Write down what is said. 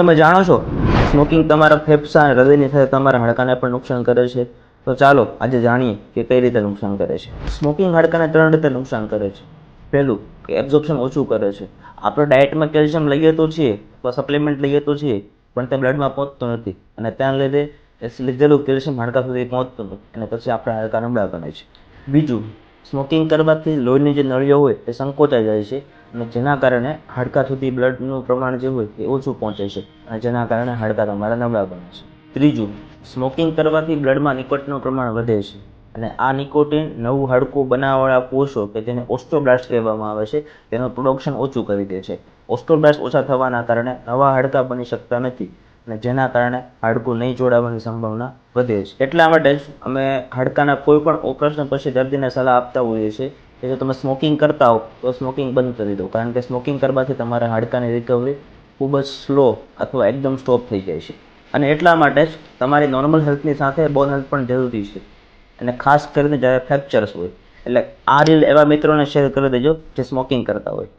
તમે જાણો છો? સ્મોકિંગ તમારા ફેફસા અને હૃદયની સાથે તમારા હાડકાને પણ નુકસાન કરે છે. તો ચાલો આજે જાણીએ કે કઈ રીતે નુકસાન કરે છે. સ્મોકિંગ હાડકાને ત્રણ રીતે નુકસાન કરે છે. પહેલું કે એબ્ઝોર્પ્શન ઓછું કરે છે. આપણે ડાયટમાં કેલ્શિયમ લઈએ તો છીએ સપ્લિમેન્ટ લઈએ તો છીએ, પણ તે બ્લડમાં પહોંચતું નથી. અને ત્યાં લીધે લીધેલું કેલ્શિયમ હાડકા સુધી પહોંચતું નથી. અને પછી આપણા હાડકા નબળા બને છે. બીજું સ્મોકિંગ કરવાથી લોહીની જે નળીઓ હોય, એ સંકોચાઈ જાય છે. અને જેના કારણે હાડકા સુધી બ્લડનું પ્રમાણ જે હોય એ ઓછું પહોંચે છે. અને જેના કારણે હાડકા તમારા નબળા બને છે. ત્રીજું સ્મોકિંગ કરવાથી બ્લડમાં નિકોટિનનું પ્રમાણ વધે છે. અને આ નિકોટિન નવું હાડકું બનાવવાળા કોષો કે જેને ઓસ્ટોબ્લાસ્ટ કહેવામાં આવે છે, તેનું પ્રોડક્શન ઓછું કરી દે છે. ઓસ્ટોબ્લાસ્ટ ઓછા થવાના કારણે નવા હાડકાં બની શકતા નથી અને જેના કારણે હાડકું નહીં જોડાવાની સંભાવના વધે છે. એટલા માટે જ અમે હાડકાના કોઈ પણ ઓપરેશન પછી દર્દીને સલાહ આપતા હોઈએ છીએ કે જો તમે સ્મોકિંગ કરતા હો તો સ્મોકિંગ બંધ કરી દો. કારણ કે સ્મોકિંગ કરવાથી તમારા હાડકાની રિકવરી ખૂબ જ સ્લો અથવા એકદમ સ્ટોપ થઈ જાય છે. અને એટલા માટે જ તમારી નોર્મલ હેલ્થની સાથે બોન હેલ્થ પણ જરૂરી છે. અને ખાસ કરીને જ્યારે ફ્રેક્ચર્સ હોય, એટલે આ રીલ એવા મિત્રોને શેર કરી દેજો જે સ્મોકિંગ કરતા હોય.